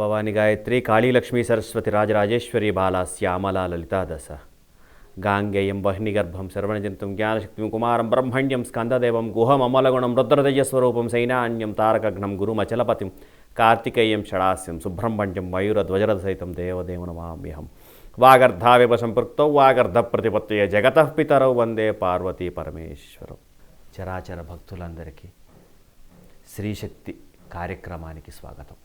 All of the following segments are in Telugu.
భవాని గాయత్రి కాళీలక్ష్మీ సరస్వతి రాజరాజేశ్వరి బాల శ్యామల లలితా దశ. గాంగేయం వహ్నిగర్భం శరవణజంతం జ్ఞానశక్తిం కుమారం బ్రహ్మణ్యం స్కందదేవం గుహమమలగుణం రుద్రదయస్వరూపం సైనాన్యం తారకగ్నం గురుమచలపతిం కార్తికేయం షడాస్యం సుబ్రహ్మణ్యం మయూరధ్వజరథ సహితం దేవదేవనమామ్యహం వాగర్ధావివ సంపృక్తౌ వాగర్ధ ప్రతిపత్తయ జగత పితరౌ వందే పార్వతీ పరమేశ్వరం. చరాచర భక్తులందరికీ శ్రీశక్తి కార్యక్రమానికి స్వాగతం.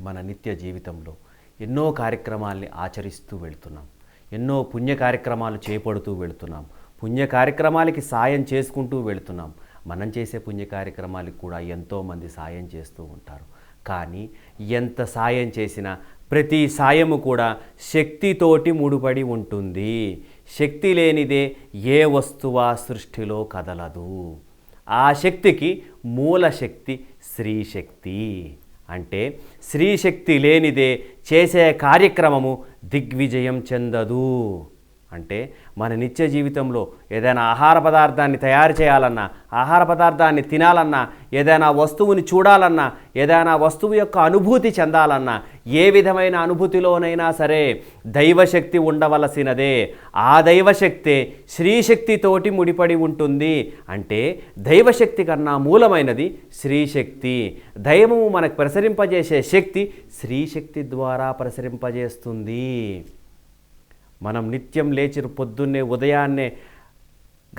మన నిత్య జీవితంలో ఎన్నో కార్యక్రమాల్ని ఆచరిస్తూ వెళ్తున్నాం. ఎన్నో పుణ్య కార్యక్రమాలు చేపడుతూ వెళుతున్నాం. పుణ్య కార్యక్రమాలకి సాయం చేసుకుంటూ వెళుతున్నాం. మనం చేసే పుణ్య కార్యక్రమాలకు కూడా ఎంతోమంది సాయం చేస్తూ ఉంటారు. కానీ ఎంత సాయం చేసినా ప్రతి సాయము కూడా శక్తితోటి ముడిపడి ఉంటుంది. శక్తి లేనిదే ఏ వస్తువా సృష్టిలో కదలదు. ఆ శక్తికి మూల శక్తి శ్రీశక్తి అంటే స్త్రీశక్తి లేనిదే చేసే కార్యక్రమము దిగ్విజయం చెందదు. అంటే మన నిత్య జీవితంలో ఏదైనా ఆహార పదార్థాన్ని తయారు చేయాలన్నా ఆహార పదార్థాన్ని తినాలన్నా ఏదైనా వస్తువుని చూడాలన్నా ఏదైనా వస్తువు యొక్క అనుభూతి చెందాలన్నా ఏ విధమైన అనుభూతిలోనైనా సరే దైవశక్తి ఉండవలసినదే. ఆ దైవశక్తే శ్రీశక్తితోటి ముడిపడి ఉంటుంది. అంటే దైవశక్తి కన్నా మూలమైనది శ్రీశక్తి. దైవము మనకు ప్రసరింపజేసే శక్తి శ్రీశక్తి ద్వారా ప్రసరింపజేస్తుంది. మనం నిత్యం లేచి పొద్దున్నే ఉదయాన్నే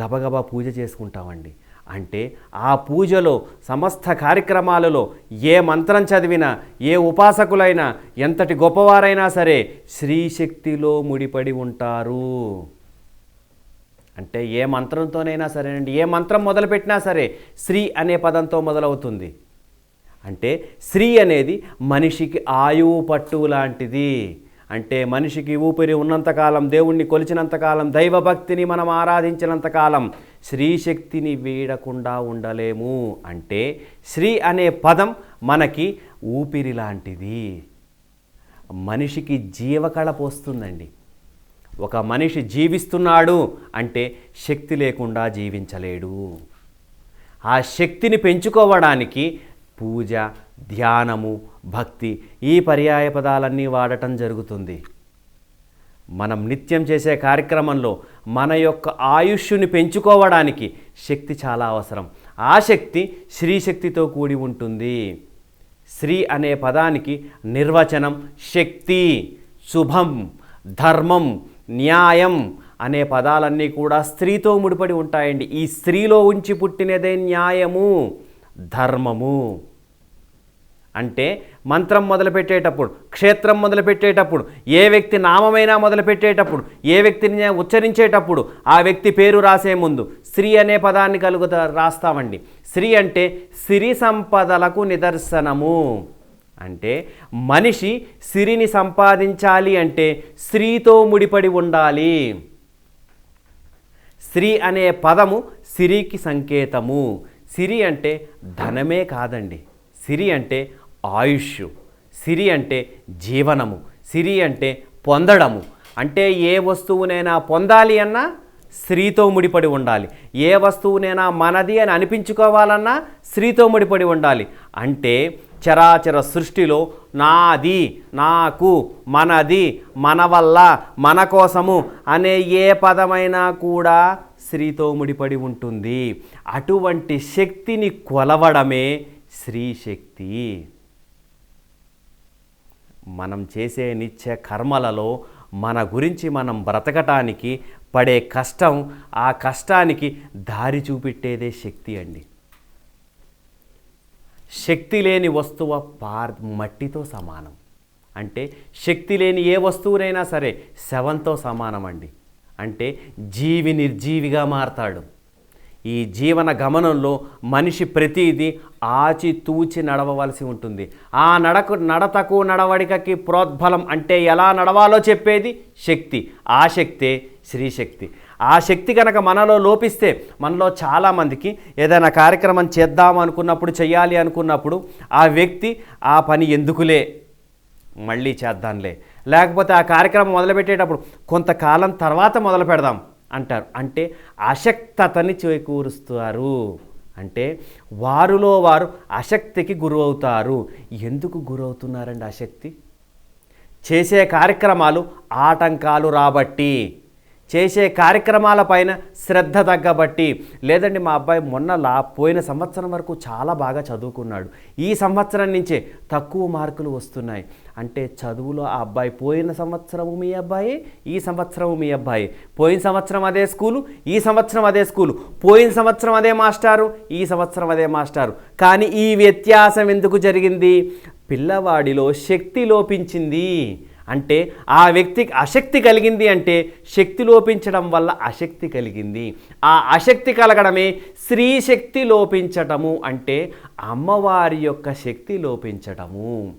గబగబా పూజ చేసుకుంటామండి. అంటే ఆ పూజలో సమస్త కార్యక్రమాలలో ఏ మంత్రం చదివినా ఏ ఉపాసకులైనా ఎంతటి గొప్పవారైనా సరే శ్రీశక్తిలో ముడిపడి ఉంటారు. అంటే ఏ మంత్రంతోనైనా సరేనండి ఏ మంత్రం మొదలుపెట్టినా సరే శ్రీ అనే పదంతో మొదలవుతుంది. అంటే శ్రీ అనేది మనిషికి ఆయువు పట్టు లాంటిది. అంటే మనిషికి ఊపిరి ఉన్నంతకాలం దేవుణ్ణి కొలిచినంతకాలం దైవభక్తిని మనం ఆరాధించినంతకాలం శ్రీశక్తిని వీడకుండా ఉండలేము. అంటే శ్రీ అనే పదం మనకి ఊపిరి లాంటిది. మనిషికి జీవకళ పోస్తుందండి. ఒక మనిషి జీవిస్తున్నాడు అంటే శక్తి లేకుండా జీవించలేడు. ఆ శక్తిని పెంచుకోవడానికి పూజ ధ్యానము భక్తి ఈ పర్యాయ పదాలన్నీ వాడటం జరుగుతుంది. మనం నిత్యం చేసే కార్యక్రమంలో మన యొక్క ఆయుష్యుని పెంచుకోవడానికి శక్తి చాలా అవసరం. ఆ శక్తి శ్రీశక్తితో కూడి ఉంటుంది. శ్రీ అనే పదానికి నిర్వచనం శక్తి శుభం ధర్మం న్యాయం అనే పదాలన్నీ కూడా స్త్రీతో ముడిపడి ఉంటాయండి. ఈ స్త్రీలో ఉంచి పుట్టినదే న్యాయము. ధర్మము. అంటే మంత్రం మొదలుపెట్టేటప్పుడు క్షేత్రం మొదలుపెట్టేటప్పుడు ఏ వ్యక్తి నామమైనా మొదలుపెట్టేటప్పుడు ఏ వ్యక్తిని ఉచ్చరించేటప్పుడు ఆ వ్యక్తి పేరు రాసే ముందు స్త్రీ అనే పదాన్ని కలుగుతా రాస్తామండి. స్త్రీ అంటే సిరి సంపదలకు నిదర్శనము. అంటే మనిషి సిరిని సంపాదించాలి అంటే స్త్రీతో ముడిపడి ఉండాలి. స్త్రీ అనే పదము సిరికి సంకేతము. సిరి అంటే ధనమే కాదండి. సిరి అంటే ఆయుష్ సిరి అంటే జీవనము. సిరి అంటే పొందడము. అంటే ఏ వస్తువునైనా పొందాలి అన్నా స్త్రీతో ముడిపడి ఉండాలి. ఏ వస్తువునైనా మనది అని అనిపించుకోవాలన్నా స్త్రీతో ముడిపడి ఉండాలి. అంటే చరాచర సృష్టిలో నాది నాకు మనది మన వల్ల మన కోసము అనే ఏ పదమైనా కూడా శ్రీతో ముడిపడి ఉంటుంది. అటువంటి శక్తిని కొలవడమే శ్రీశక్తి. మనం చేసే నిత్య కర్మలలో మన గురించి మనం బ్రతకటానికి పడే కష్టం ఆ కష్టానికి దారి చూపెట్టేదే శక్తి అండి. శక్తి లేని వస్తువు పార్ మట్టితో సమానం. అంటే శక్తి లేని ఏ వస్తువునైనా సరే శవంతో సమానం అండి అంటే జీవి నిర్జీవిగా మారతాడు. ఈ జీవన గమనంలో మనిషి ప్రతిదీ ఆచితూచి నడవవలసి ఉంటుంది. ఆ నడకు నడతకు నడవడికకి ప్రోద్బలం అంటే ఎలా నడవాలో చెప్పేది? శక్తి. ఆ శక్తే శ్రీశక్తి. ఆ శక్తి కనుక మనలో లోపిస్తే మనలో చాలామందికి ఏదైనా కార్యక్రమం చేద్దాం అనుకున్నప్పుడు చేయాలి అనుకున్నప్పుడు ఆ వ్యక్తి ఆ పని ఎందుకులే? మళ్ళీ చేద్దాంలే. లేకపోతే ఆ కార్యక్రమం మొదలుపెట్టేటప్పుడు కొంతకాలం తర్వాత మొదలు పెడదాం అంటారు. అంటే అశక్తతని చేకూరుస్తారు. అంటే వారిలో వారు అశక్తికి గురవుతారు. ఎందుకు గురవుతున్నారండి అశక్తి? చేసే కార్యక్రమాలు ఆటంకాలు రాబట్టి చేసే కార్యక్రమాలపైన శ్రద్ధ తగ్గబట్టి లేదండి మా అబ్బాయి మొన్న లా పోయిన సంవత్సరం వరకు చాలా బాగా చదువుకున్నాడు. ఈ సంవత్సరం నుంచే తక్కువ మార్కులు వస్తున్నాయి. అంటే చదువులో ఆ అబ్బాయి పోయిన సంవత్సరము మీ అబ్బాయి ఈ సంవత్సరము మీ అబ్బాయి. పోయిన సంవత్సరం అదే స్కూలు ఈ సంవత్సరం అదే స్కూలు. పోయిన సంవత్సరం అదే మాస్టారు ఈ సంవత్సరం అదే మాస్టారు. కానీ ఈ వ్యత్యాసం ఎందుకు జరిగింది? పిల్లవాడిలో శక్తి లోపించింది. అంటే ఆ వ్యక్తికి అశక్తి కలిగింది అంటే శక్తి లోపించడం వల్ల అశక్తి కలిగింది. ఆ అశక్తి కలగడమే స్త్రీ శక్తి లోపించటము అంటే అమ్మవారి యొక్క శక్తి లోపించటము.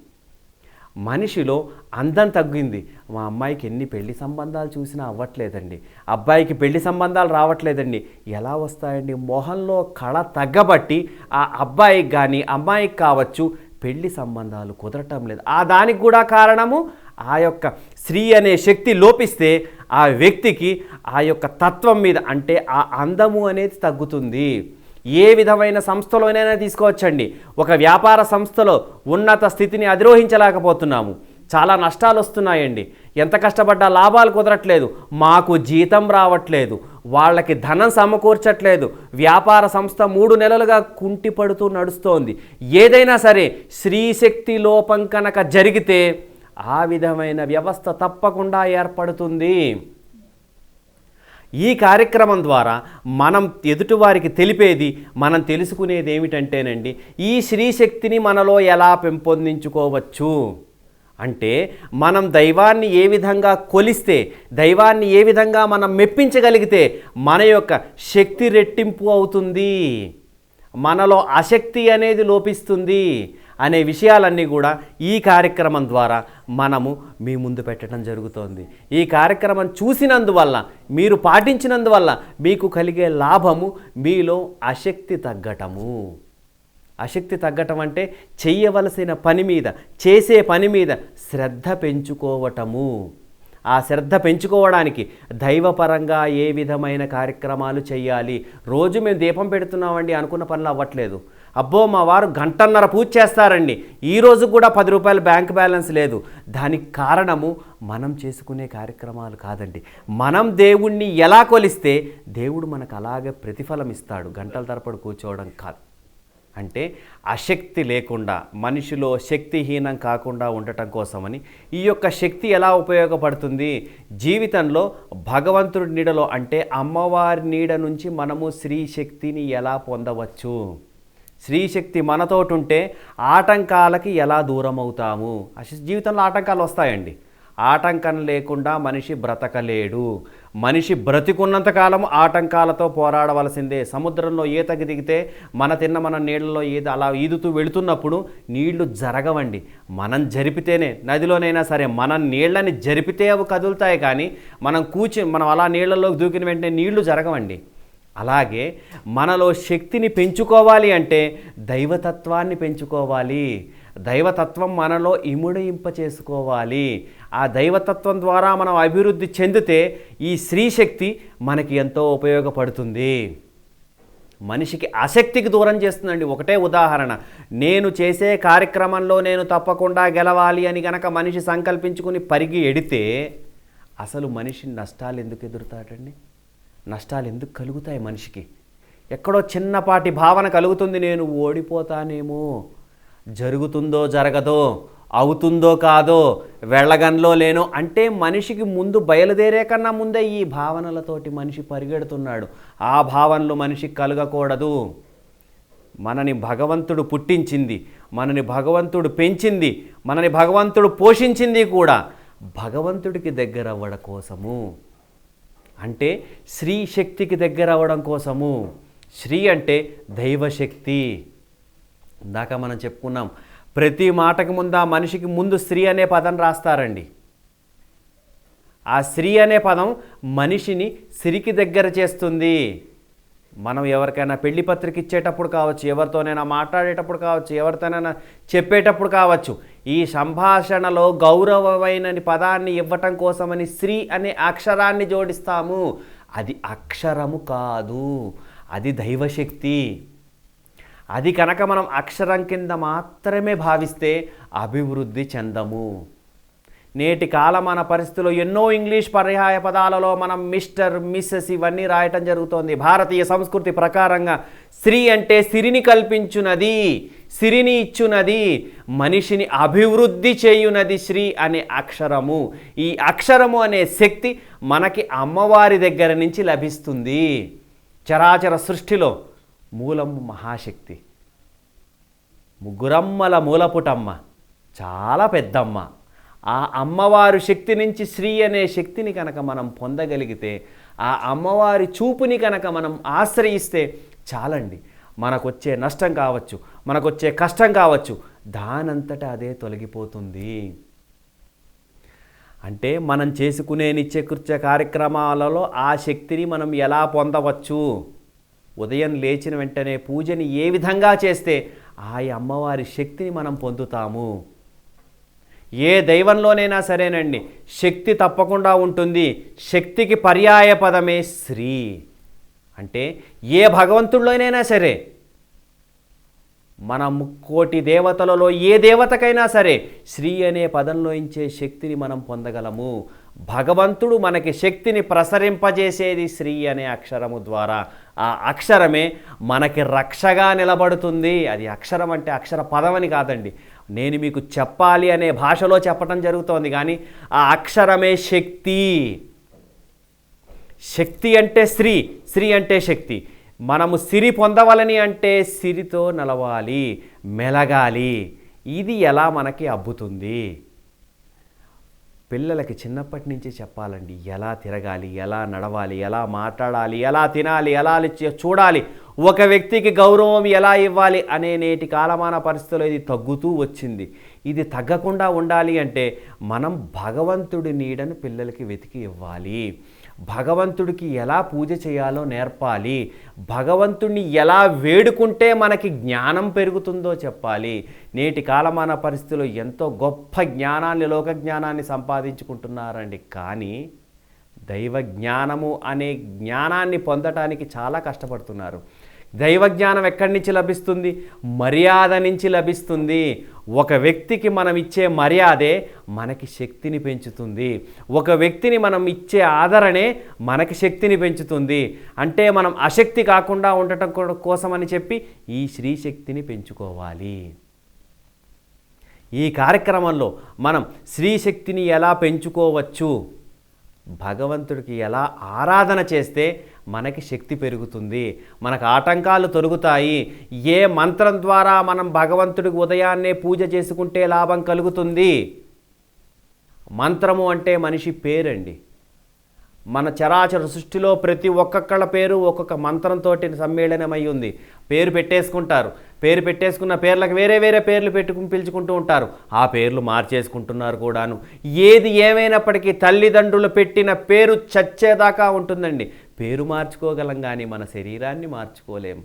మనిషిలో అందం తగ్గింది. మా అమ్మాయికి ఎన్ని పెళ్ళి సంబంధాలు చూసినా అవ్వట్లేదండి. అబ్బాయికి పెళ్ళి సంబంధాలు రావట్లేదండి. ఎలా వస్తాయండి? మొహంలో కళ తగ్గబట్టి ఆ అబ్బాయికి కానీ అమ్మాయికి కావచ్చు పెళ్ళి సంబంధాలు కుదరటం లేదు. ఆ దానికి కూడా కారణము ఆ యొక్క స్త్రీ అనే శక్తి లోపిస్తే ఆ వ్యక్తికి ఆ యొక్క తత్వం మీద అంటే ఆ అందము అనేది తగ్గుతుంది. ఏ విధమైన సంస్థలోనైనా తీసుకోవచ్చండి. ఒక వ్యాపార సంస్థలో ఉన్నత స్థితిని అధిరోహించలేకపోతున్నాము. చాలా నష్టాలు వస్తున్నాయండి. ఎంత కష్టపడ్డా లాభాలు కుదరట్లేదు. మాకు జీతం రావట్లేదు. వాళ్ళకి ధనం సమకూర్చట్లేదు. వ్యాపార సంస్థ మూడు నెలలుగా కుంటిపడుతూ నడుస్తోంది. ఏదైనా సరే స్త్రీశక్తి లోపం కనుక జరిగితే ఆ విధమైన వ్యవస్థ తప్పకుండా ఏర్పడుతుంది. ఈ కార్యక్రమం ద్వారా మనం ఎదుటివారికి తెలిపేది మనం తెలుసుకునేది ఏమిటంటేనండి ఈ శ్రీశక్తిని మనలో ఎలా పెంపొందించుకోవచ్చు? అంటే మనం దైవాన్ని ఏ విధంగా కొలిస్తే దైవాన్ని ఏ విధంగా మనం మెప్పించగలిగితే మన యొక్క శక్తి రెట్టింపు అవుతుంది. మనలో అశక్తి అనేది లోపిస్తుంది. అనే విషయాలన్నీ కూడా ఈ కార్యక్రమం ద్వారా మనము మీ ముందు పెట్టడం జరుగుతోంది. ఈ కార్యక్రమం చూసినందువల్ల మీరు పాటించినందువల్ల మీకు కలిగే లాభము మీలో అశక్తి తగ్గటము. అశక్తి తగ్గటం అంటే చేయవలసిన పని మీద చేసే పని మీద శ్రద్ధ పెంచుకోవటము. ఆ శ్రద్ధ పెంచుకోవడానికి దైవపరంగా ఏ విధమైన కార్యక్రమాలు చేయాలి రోజు మేము దీపం పెడుతున్నామండి అనుకున్న పనులు అవ్వట్లేదు. అబ్బో మా వారు గంటన్నర పూజ చేస్తారండి. ఈ రోజు కూడా పది రూపాయల బ్యాంక్ బ్యాలెన్స్ లేదు. దానికి కారణము మనం చేసుకునే కార్యక్రమాలు కాదండి. మనం దేవుణ్ణి ఎలా కొలిస్తే దేవుడు మనకు అలాగే ప్రతిఫలం ఇస్తాడు. గంటల తరపడి కూర్చోవడం కాదు. అంటే అశక్తి లేకుండా మనిషిలో శక్తిహీనం కాకుండా ఉండటం కోసమని ఈ యొక్క శక్తి ఎలా ఉపయోగపడుతుంది? జీవితంలో భగవంతుడి నీడలో అంటే అమ్మవారి నీడ నుంచి మనము స్త్రీ శక్తిని ఎలా పొందవచ్చు? స్త్రీశక్తి మనతోటుంటే ఆటంకాలకి ఎలా దూరం అవుతాము అసలు జీవితంలో ఆటంకాలు వస్తాయండి. ఆటంకం లేకుండా మనిషి బ్రతకలేడు. మనిషి బ్రతికున్నంత కాలం ఆటంకాలతో పోరాడవలసిందే. సముద్రంలో ఈతకి దిగితే మన తిన్న మన నీళ్ళలో ఈత అలా ఈదుతూ వెళుతున్నప్పుడు నీళ్ళు జరగవండి. మనం జరిపితేనే నదిలోనైనా సరే మన నీళ్ళని జరిపితే అవి కదులుతాయి కానీ మనం కూర్చి మనం అలా నీళ్ళలోకి దూకిన వెంటనే నీళ్ళు జరగవండి. అలాగే మనలో శక్తిని పెంచుకోవాలి అంటే దైవతత్వాన్ని పెంచుకోవాలి. దైవతత్వం మనలో ఇముడింప చేసుకోవాలి. ఆ దైవతత్వం ద్వారా మనం అభివృద్ధి చెందితే ఈ స్త్రీశక్తి మనకి ఎంతో ఉపయోగపడుతుంది. మనిషికి ఆసక్తికి దూరం చేస్తుందండి. ఒకటే ఉదాహరణ. నేను చేసే కార్యక్రమంలో నేను తప్పకుండా గెలవాలి అని గనక మనిషి సంకల్పించుకుని పరిగి ఎడితే అసలు మనిషి నష్టాలు ఎందుకు ఎదురుతాడండి? నష్టాలు ఎందుకు కలుగుతాయి మనిషికి? ఎక్కడో చిన్నపాటి భావన కలుగుతుంది నేను ఓడిపోతానేమో. జరుగుతుందో జరగదో అవుతుందో కాదో వెళ్ళగన్లో లేనో అంటే మనిషికి ముందు బయలుదేరే కన్నా ముందే ఈ భావనలతోటి మనిషి పరిగెడుతున్నాడు. ఆ భావనలు మనిషికి కలగకూడదు. మనని భగవంతుడు పుట్టించింది మనని భగవంతుడు పెంచింది మనని భగవంతుడు పోషించింది కూడా భగవంతుడికి దగ్గర అవ్వడం కోసము. అంటే శ్రీ శక్తికి దగ్గర అవ్వడం కోసము. శ్రీ అంటే దైవశక్తి. ఇందాక మనం చెప్పుకున్నాం ప్రతి మాటకు ముందు ఆ మనిషికి ముందు స్త్రీ అనే పదం రాస్తారండి. ఆ స్త్రీ అనే పదం మనిషిని స్త్రీకి దగ్గర చేస్తుంది. మనం ఎవరికైనా పెళ్ళి పత్రిక ఇచ్చేటప్పుడు కావచ్చు ఎవరితోనైనా మాట్లాడేటప్పుడు కావచ్చు ఎవరితోనైనా చెప్పేటప్పుడు కావచ్చు ఈ సంభాషణలో గౌరవమైన పదాన్ని ఇవ్వటం కోసమని స్త్రీ అనే అక్షరాన్ని జోడిస్తాము. అది అక్షరము కాదు అది దైవశక్తి. అది కనుక మనం అక్షరం కింద మాత్రమే భావిస్తే అభివృద్ధి చెందము. నేటి కాలమాన పరిస్థితుల్లో ఎన్నో ఇంగ్లీష్ పర్యాయ పదాలలో మనం మిస్టర్ మిస్సెస్ ఇవన్నీ రాయటం జరుగుతోంది. భారతీయ సంస్కృతి ప్రకారంగా స్త్రీ అంటే సిరిని కల్పించునది. సిరిని ఇచ్చునది మనిషిని అభివృద్ధి చేయునది శ్రీ అనే అక్షరము. ఈ అక్షరము అనే శక్తి మనకి అమ్మవారి దగ్గర నుంచి లభిస్తుంది. చరాచర సృష్టిలో మూలము మహాశక్తి. ముగ్గురమ్మల మూలపుటమ్మ. చాలా పెద్దమ్మ. ఆ అమ్మవారు శక్తి నుంచి శ్రీ అనే శక్తిని కనుక మనం పొందగలిగితే ఆ అమ్మవారి చూపుని కనుక మనం ఆశ్రయిస్తే చాలండి. మనకొచ్చే నష్టం కావచ్చు మనకొచ్చే కష్టం కావచ్చు దానంతట అదే తొలగిపోతుంది. అంటే మనం చేసుకునే నిత్యకృత్య కార్యక్రమాలలో ఆ శక్తిని మనం ఎలా పొందవచ్చు? ఉదయం లేచిన వెంటనే పూజని ఏ విధంగా చేస్తే ఆ అమ్మవారి శక్తిని మనం పొందుతాము? ఏ దైవంలోనైనా సరేనండి శక్తి తప్పకుండా ఉంటుంది. శక్తికి పర్యాయ పదమే శ్రీ. అంటే ఏ భగవంతుడిలోనైనా సరే మన ముక్కోటి దేవతలలో ఏ దేవతకైనా సరే శ్రీ అనే పదంలో ఇచ్చే శక్తిని మనం పొందగలము. భగవంతుడు మనకి శక్తిని ప్రసరింపజేసేది శ్రీ అనే అక్షరము ద్వారా. ఆ అక్షరమే మనకి రక్షగా నిలబడుతుంది. అది అక్షరం అంటే అక్షర పదం అని కాదండి. నేను మీకు చెప్పాలి అనే భాషలో చెప్పటం జరుగుతోంది కానీ ఆ అక్షరమే శక్తి. శక్తి అంటే స్త్రీ స్త్రీ అంటే శక్తి. మనము సిరి పొందవలని అంటే సిరితో నలవాలి మెలగాలి. ఇది ఎలా మనకి అబ్బుతుంది? పిల్లలకి చిన్నప్పటి నుంచి చెప్పాలండి ఎలా తిరగాలి ఎలా నడవాలి ఎలా మాట్లాడాలి ఎలా తినాలి ఎలా చూడాలి. ఒక వ్యక్తికి గౌరవం ఎలా ఇవ్వాలి అనే నేటి కాలమాన పరిస్థితుల్లో ఇది తగ్గుతూ వచ్చింది. ఇది తగ్గకుండా ఉండాలి అంటే మనం భగవంతుడి నీడను పిల్లలకి వెతికి ఇవ్వాలి. భగవంతుడికి ఎలా పూజ చేయాలో నేర్పాలి. భగవంతుడిని ఎలా వేడుకుంటే మనకి జ్ఞానం పెరుగుతుందో చెప్పాలి. నేటి కాలమాన పరిస్థితుల్లో ఎంతో గొప్ప జ్ఞానాన్ని లోక జ్ఞానాన్ని సంపాదించుకుంటున్నారండి. కానీ దైవ జ్ఞానము అనే జ్ఞానాన్ని పొందటానికి చాలా కష్టపడుతున్నారు. దైవ జ్ఞానం ఎక్కడి నుంచి లభిస్తుంది? మర్యాద నుంచి లభిస్తుంది. ఒక వ్యక్తికి మనం ఇచ్చే మర్యాదే మనకి శక్తిని పెంచుతుంది. ఒక వ్యక్తిని మనం ఇచ్చే ఆదరణే మనకి శక్తిని పెంచుతుంది. అంటే మనం అశక్తి కాకుండా ఉండటం కోసమని చెప్పి ఈ శ్రీశక్తిని పెంచుకోవాలి. ఈ కార్యక్రమంలో మనం శ్రీశక్తిని ఎలా పెంచుకోవచ్చు? భగవంతుడికి ఎలా ఆరాధన చేస్తే మనకి శక్తి పెరుగుతుంది మనకు ఆటంకాలు తొలుగుతాయి ఏ మంత్రం ద్వారా మనం భగవంతుడికి ఉదయాన్నే పూజ చేసుకుంటే లాభం కలుగుతుంది? మంత్రము అంటే మనిషి పేరండి. మన చరాచర సృష్టిలో ప్రతి ఒక్కొక్కళ్ళ పేరు ఒక్కొక్క మంత్రంతో సమ్మేళనమై ఉంది. పేరు పెట్టేసుకుంటారు. పేరు పెట్టేసుకున్న పేర్లకు వేరే వేరే పేర్లు పెట్టుకుని పిలుచుకుంటూ ఉంటారు. ఆ పేర్లు మార్చేసుకుంటున్నారు కూడాను. ఏది ఏమైనప్పటికీ తల్లిదండ్రులు పెట్టిన పేరు చచ్చేదాకా ఉంటుందండి. పేరు మార్చుకోగలం కానీ మన శరీరాన్ని మార్చుకోలేం.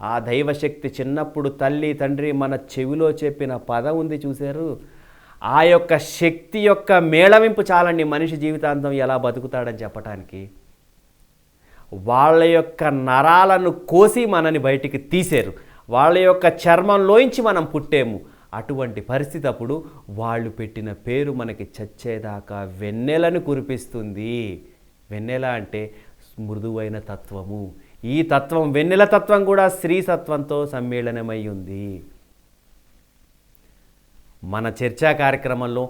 ఆ దైవశక్తి చిన్నప్పుడు తల్లి తండ్రి మన చెవిలో చెప్పిన పదం ఉంది చూశారు? ఆ యొక్క శక్తి యొక్క మేళవింపు చాలండి మనిషి జీవితాంతం ఎలా బతుకుతాడని చెప్పటానికి. వాళ్ళ యొక్క నరాలను కోసి మనని బయటికి తీసేరు. వాళ్ళ యొక్క చర్మంలోంచి మనం పుట్టాము. అటువంటి పరిస్థితి అప్పుడు వాళ్ళు పెట్టిన పేరు మనకి చచ్చేదాకా వెన్నెలను కురిపిస్తుంది. వెన్నెల అంటే మృదువైన తత్వము. ఈ తత్వం వెన్నెల తత్వం కూడా స్త్రీ తత్వంతో సమ్మేళనమై ఉంది. మన చర్చా కార్యక్రమంలో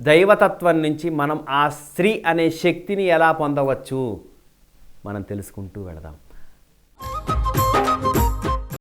దైవతత్వం నుంచి మనం ఆ స్త్రీ అనే శక్తిని ఎలా పొందవచ్చు? మనం తెలుసుకుంటూ వెళదాం.